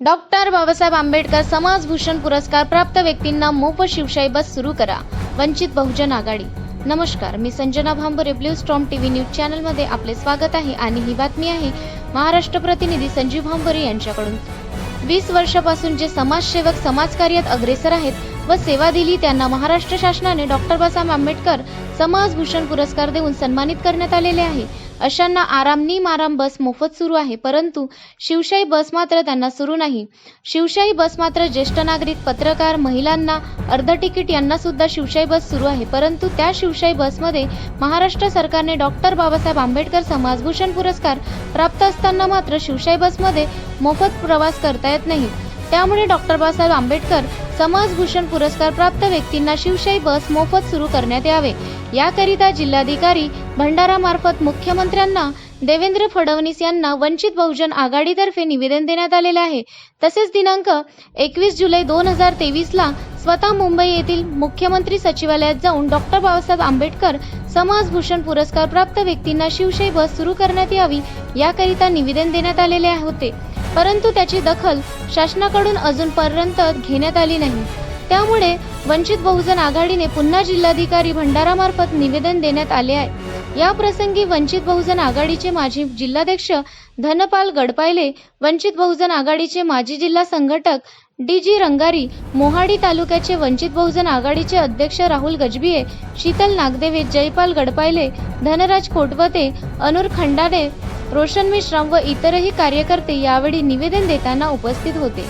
Doctor Babasaheb Ambedkar समाजभूषण पुरस्कार प्राप्त व्यक्तींना मोफत शिवशाही बस सुरू करा. वंचित बहुजन आघाडी. नमस्कार मी Sanjana Bhambre blue storm TV news चॅनलमध्ये आपले स्वागत आहे आणि ही बातमी आहे महाराष्ट्र प्रतिनिधी संजीव भांबरे यांच्याकडून. वीस वर्षापासून जे समाजसेवक समाजकार्यात अग्रेसर आहेत व सेवा दिली त्यांना महाराष्ट्र शासनाने डॉक्टर बाबासाहेब आंबेडकर समाजभूषण पुरस्कार देऊन सन्मानित करण्यात आलेले आहे. अशांना आराम निम आराम बस मोफत सुरू आहे परंतु शिवशाही बस मात्र त्यांना सुरू नाही. शिवशाही बस मात्र ज्येष्ठ नागरिक पत्रकार महिलांना अर्ध तिकीट यांना सुद्धा शिवशाही बस सुरू आहे परंतु त्या शिवशाही बसमध्ये महाराष्ट्र सरकारने डॉक्टर बाबासाहेब आंबेडकर समाजभूषण पुरस्कार प्राप्त असताना मात्र शिवशाही बसमध्ये मोफत प्रवास करता येत नाही. त्यामुळे डॉक्टर बाबासाहेब आंबेडकर समाजभूषण पुरस्कार प्राप्त व्यक्तींना शिवशाही बस मोफत सुरू करण्यात यावे. याकरिता जिल्हाधिकारी भंडारामार्फत मुख्यमंत्र्यांना देवेंद्र फडणवीस यांना वंचित बहुजन आघाडीतर्फे निवेदन देण्यात आलेले आहे. तसेच दिनांक एकवीस जुलै दोन हजार तेवीसला स्वतः मुंबई येथील मुख्यमंत्री सचिवालयात जाऊन डॉक्टर बाबासाहेब आंबेडकर समाजभूषण पुरस्कार प्राप्त व्यक्तींना शिवशाही बस सुरू करण्यात यावी याकरिता निवेदन देण्यात आलेले होते. परंतु त्याची दखल शासनाकडून अजूनपर्यंत घेण्यात आली नाही. त्यामुळे वंचित बहुजन आघाडीने पुन्हा जिल्हाधिकारी भंडारामार्फत निवेदन देण्यात आले आहे. या प्रसंगी वंचित बहुजन आघाडीचे माजी जिल्हाध्यक्ष धनपाल गडपायले वंचित बहुजन आघाडीचे माजी जिल्हा संघटक डी जी रंगारी मोहाडी तालुक्याचे वंचित बहुजन आघाडीचे अध्यक्ष राहुल गजबिये शीतल नागदेवे जयपाल गडपायले धनराज खोटवते अनुर खंडाडे रोशन मिश्राम व इतरही कार्यकर्ते यावेळी निवेदन देताना उपस्थित होते.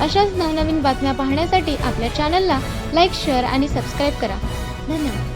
अशाच नवनवीन बातम्या पाहण्यासाठी आपल्या चॅनलला लाईक शेअर आणि सबस्क्राईब करा. धन्यवाद.